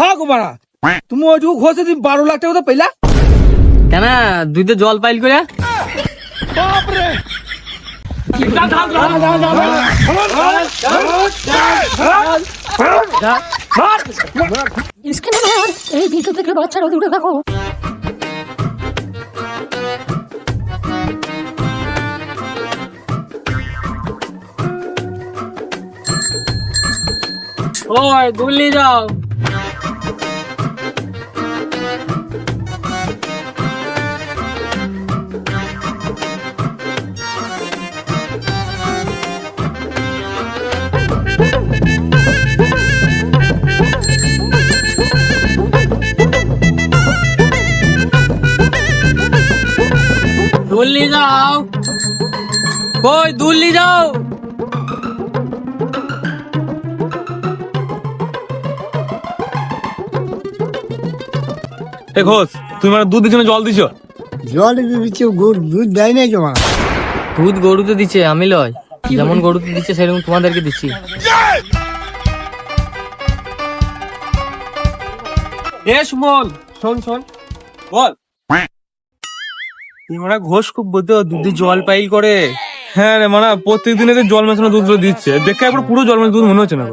হ্যাঁ গো মারা তুমি ওইটুকু ঘষে তুমি বারো লাখ টাকা তো পেলা কেন? দুইতে জল পাইল করে স্ক্যানার এই ভিডিও থেকে বাচ্চারা দূরে থাকো ওই দুলি যাও। দুল্লি যাও কই দুল্লি যাও এ ঘোষ তুমি মানে দুধ দিচ্ছ না জল দিছো? জল দিচ্ছে গুড় দুধ দেয় নাই জমা দুধ গরুতে দিচ্ছে আমি লয়। যেমন গরুতে দিচ্ছে সেরকম তোমাদেরকে দিচ্ছি। এ সুমন শোন শোন। বল। মানে ঘোষ খুব বলতে দুধে জল পাইল করে। হ্যাঁ রে মানে প্রত্যেক দিনে যে জল মেশানো দুধ দিচ্ছে। দেখে একবার পুরো জল মেশানো দুধ মনে হচ্ছে না।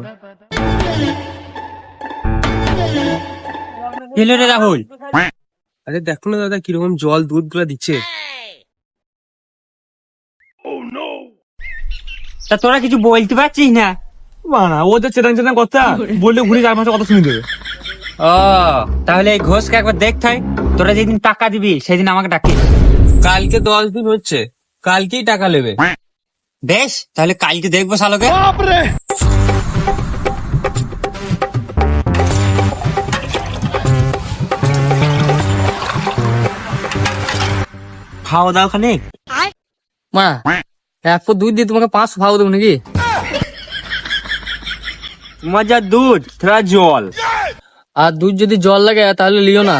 এলো রে রাহুল। আরে দেখো না দাদা কীরকম জল দুধগুলা দিচ্ছে তা তোরা কিছু বলতে পারছিস না? না ও যে চেতান চেতান কথা বললে ঘুরে চার মাসে কথা শুনে দেবে। ও তাহলে এই ঘোষকে একবার দেখতাই তোরা যেদিন টাকা দিবি সেদিন আমাকে ডাকিস। কালকে দশ দিন হচ্ছে। কালকেই টাকা নেবে। বেশ তাহলে কালকে দেখব শালোকে। খাওয়া দাওয়া খানে মা এক পর দুধ দিয়ে তোমাকে পাঁচশো ভাও দেবো নাকি? তোমার যা দুধ তোরা জল। আর দুধ যদি জল লাগে তাহলে লিও না।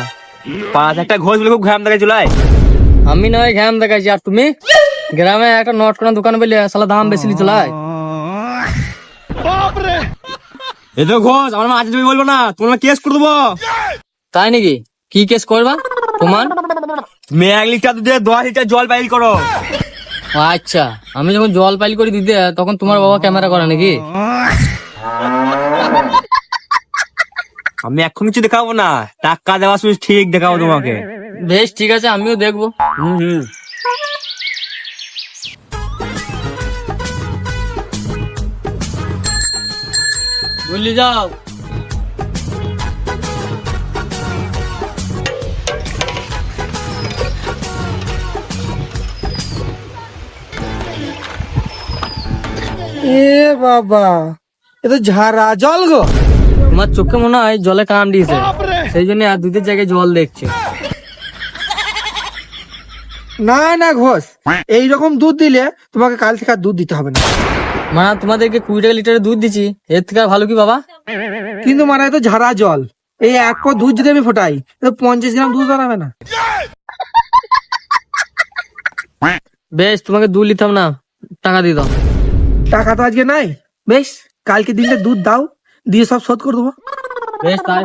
পাঁচ একটা ঘোষ বলে খুব ঘাম দেখা চলায়। আমি নয় ঘ্যাম দেখাইছি আর তুমি? গ্রামে একটা নট করার দোকান বলে সালা দাম বেশি লিতে লাই এ তো ঘোষ আমার মাঝে তুমি বলব না তোমার কেস করে দেবো। তাই নাকি? কি কেস করবা? প্রমাণ মেয়ে এক লিটার দুধে দশ লিটার জল বাইল করো। আচ্ছা আমি যখন জল পাইল করে দিতে তখন তোমার বাবা ক্যামেরা করে নাকি? আমি এখন কিছু দেখাবো না টাকা দেওয়া শুধু ঠিক দেখাবো তোমাকে। বেশ ঠিক আছে আমিও দেখব। হুম হুম। বললি যাও। এ বাবা এ তো ঝাড়া জল গো। তোমার চোখে মনে হয় জলে কাম দিয়েছে। সেই জন্য আর দুধের জায়গায় জল দেখছে। না না ঘোষ। এইরকম দুধ দিলে তোমাকে কাল থেকে আর দুধ দিতে হবে না। মা তোমাদেরকে কুড়ি টাকা লিটারে দুধ দিচ্ছি। এর থেকে আর ভালো কি বাবা? কিন্তু মানে তো ঝাড়া জল। এই এক পর দুধ যদি আমি ফোটাই তো পঞ্চাশ গ্রাম দুধ দাঁড়াবে না। বেশ তোমাকে দুধ নিতাম না। টাকা দিয়ে দাও। টাকা তো আজকে নাই। বেশ কালকে দিনটা দুধ দাও দিয়ে সব শোধ করে দেবো। বেশ তাই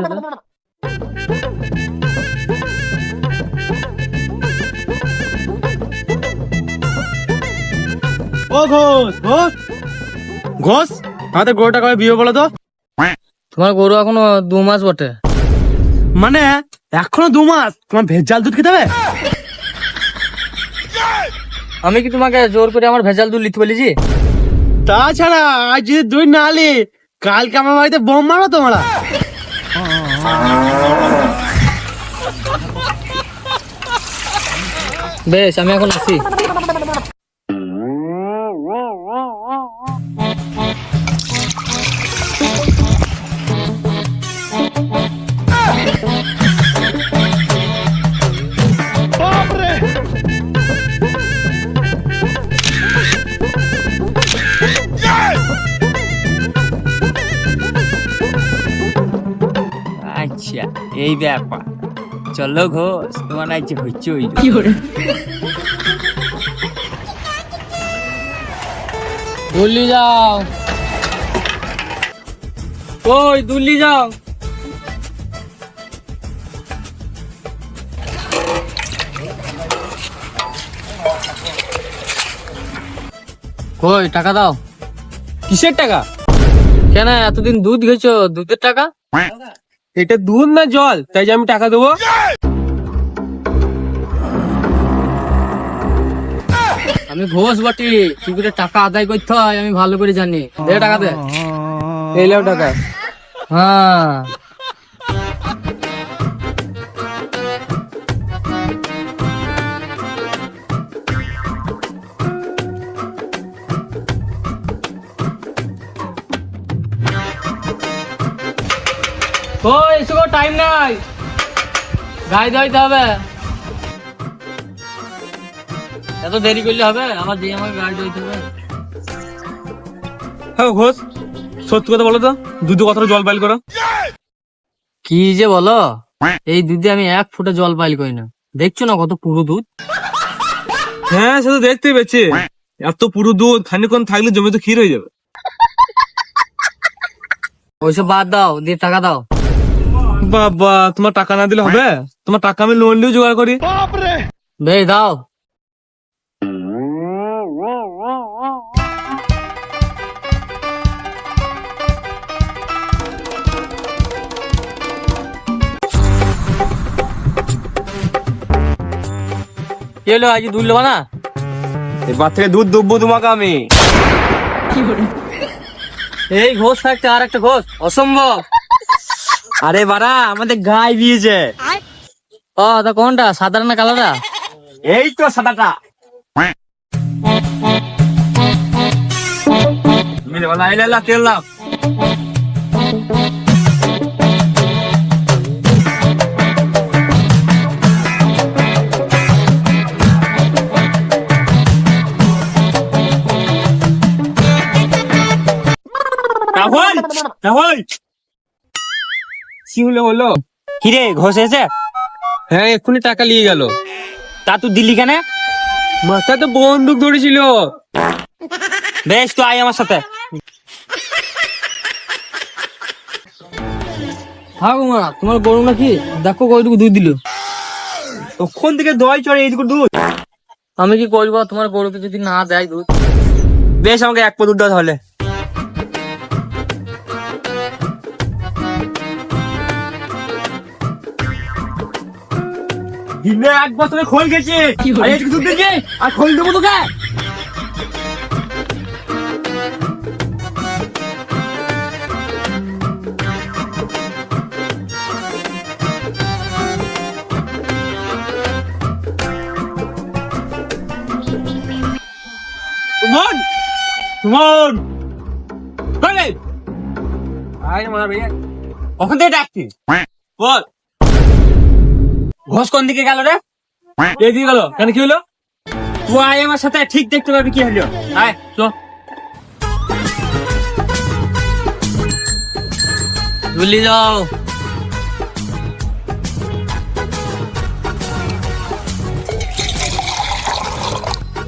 ও ঘোষ ঘোষ। ঘোষ আমাদের গরুটা কবে বিয়ে বলো তো তোমার গরু এখনও দু মাস বটে। মানে এখনও দু মাস? তোমার ভেজাল দুধ খেতে হবে? আমি কি তোমাকে জোর করে আমার ভেজাল দুধ নিতে বলেছি? তাছাড়া আজ যদি দুই না আলি কালকে আমার বাড়িতে বোম মারো তোমরা। বেশ আমি এখন আসি। সমস্যা এই ব্যাপার। চলো ঘোষ তোমার নাই যে হইচই দুল্লি যাও। কই দুল্লি যাও। কই টাকা দাও। কিসের টাকা? কেন এতদিন দুধ গেছো দুধের টাকা? এটা দুধ না জল? তাই যে আমি টাকা দেবো। আমি ঘোষ বটি কি করে টাকা আদায় করতে হয় আমি ভালো করে জানি। দে টাকা দে। এই টাকা। হ্যাঁ। ওই এসো টাইম নাই। গাড়ি ধরতে হবে। এত দেরি করলে হবে? আমার দিয়ে আমাকে গাড়ি ধরতে হবে। হ্যাঁ ঘোষ সত্যি কথা বলো তো দুধে কতটা জল বাইল করো। কি যে বলো? এই দুধে আমি এক ফুটে জল পাইল করি না। দেখছ না কত পুরো দুধ? হ্যাঁ সে তো দেখতেই পেয়েছি এত পুরো দুধ খানিক্ষণ থাকলে জমে তো ক্ষীর হয়ে যাবে। ওইসব বাদ দাও দিয়ে টাকা দাও। বাবা তোমার টাকা না দিলে হবে? তোমার টাকা আমি লোন নিয়েও জোগাড় করি। বেশ দাও। হলো আজ দুধ নেবা না? এবার থেকে দুধ দুব্বো তোমাকে আমি। এই ঘোষ থাকতে আর একটা ঘোষ। অসম্ভব। আরে বাড়া আমাদের গায়ে দিয়েছে। ও তা কোনটা? সাদা না কালোটা? এই তো সাদাটা। মিলে বলা এই লা তেল লাভ কি হলো বলো? কিরে ঘষে এসে? হ্যাঁ এক্ষুনি টাকা নিয়ে গেল। তা তুই দিল্লি কেন? মাথা তো বন্দুক ধরেছিল। বেশ তো আয় আমার সাথে। হ্যাঁ গো মা তোমার গরু নাকি? দেখো কয়টুকু দুধ দিল। তখন থেকে দই চড়ে এইটুকু দুধ? আমি কি করব? তোমার গরুকে যদি না দেয় দুধ? বেশ আমাকে এক পো দুধ দাও তাহলে। দিনে এক বছরে খোল গেছে আর এইটুকু দুধ দিয়েছে আর খোল দেবো তোকে। সুমন সুমন। কই রে? ভাইয়া কখন থেকে ডাকছিস? বল। ঘোষ কোন দিকে গেল রে? এই দিয়ে গেল। কেন কি হলো? তুই আয় আমার সাথে ঠিক দেখতে পাবি কি হলো। আয় চল বুঝলি যাও।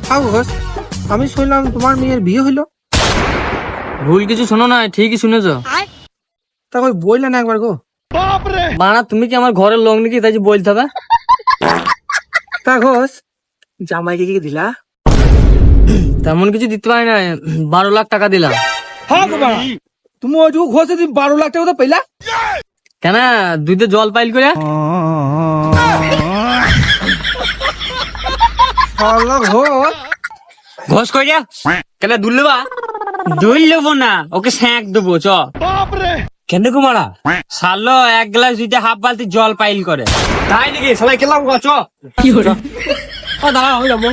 হ্যাঁ ঘোষ আমি শুনলাম তোমার মেয়ের বিয়ে হইল ভুল কিছু শোনো না ঠিকই শুনেছো। তা কই বললে না একবার গো? বানা তুমি কি আমার ঘরের লোক নাকি? তাই বলতে হবে তা? ঘোষ জামাইকে কি দিলা? তেমন কিছু দিতে পারি না বারো লাখ টাকা দিলাম। হ্যাঁ গো বাবা তুমি ওইটুকু ঘোষে তুমি বারো লাখ টাকা তো পেলা? কেন? দুধে জল পাইল করে ঘোষ। ঘোষ কই রে কেন দুল লেবা দুল লেবো না ওকে স্যাঁক দেবো চ। কেন কুমারা? সালো এক গ্লাস দিতে হাফ বালতি জল পাইল করে। তাই নাকি? সবাই খেলাম গো চ। কি করে ও দাঁড়া আমি যাব।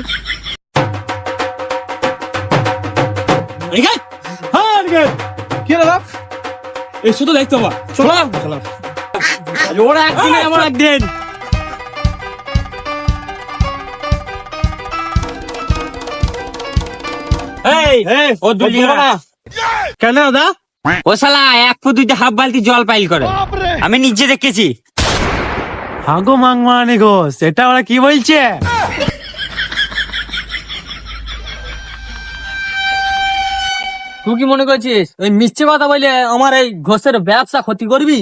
হ্যাঁ। কি হলো দেখতে পাবা চলো ওরা একদিন আমার একদিন। এই এই ও দুল কেন দা ও শালা এক ফুট দুইটা হাফ বালতি জল পাইল করে আমি নিজে দেখেছি হাগো মাংমানি ঘোষ সেটা ওরা কি বলছে তুই কি মনে করছিস ওই মিথ্যে কথা বলে আমার এই ঘোষের ব্যবসা ক্ষতি করবি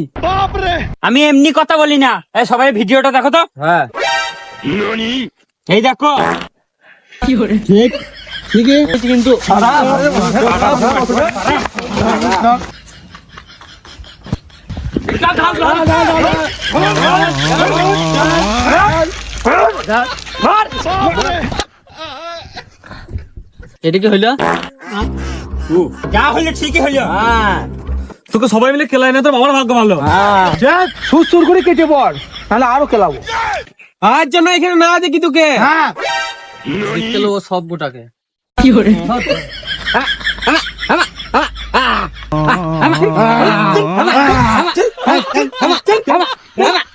আমি এমনি কথা বলি না এই সবাই ভিডিওটা দেখো তো হ্যাঁ এই দেখো ঠিক ঠিক কিন্তু এটা কি হইল? যা হইল ঠিকই হইল। তোকে সবাই মিলে খেলাই না তোর বাবার ভাগ্য ভালো। সুর সুর করে কেটে পড় তাহলে আরও খেলাবো। আর জন্য এখানে না দেখি তোকে। হ্যাঁ। দেখতে লো ও সব গোটাকে হ্যাঁ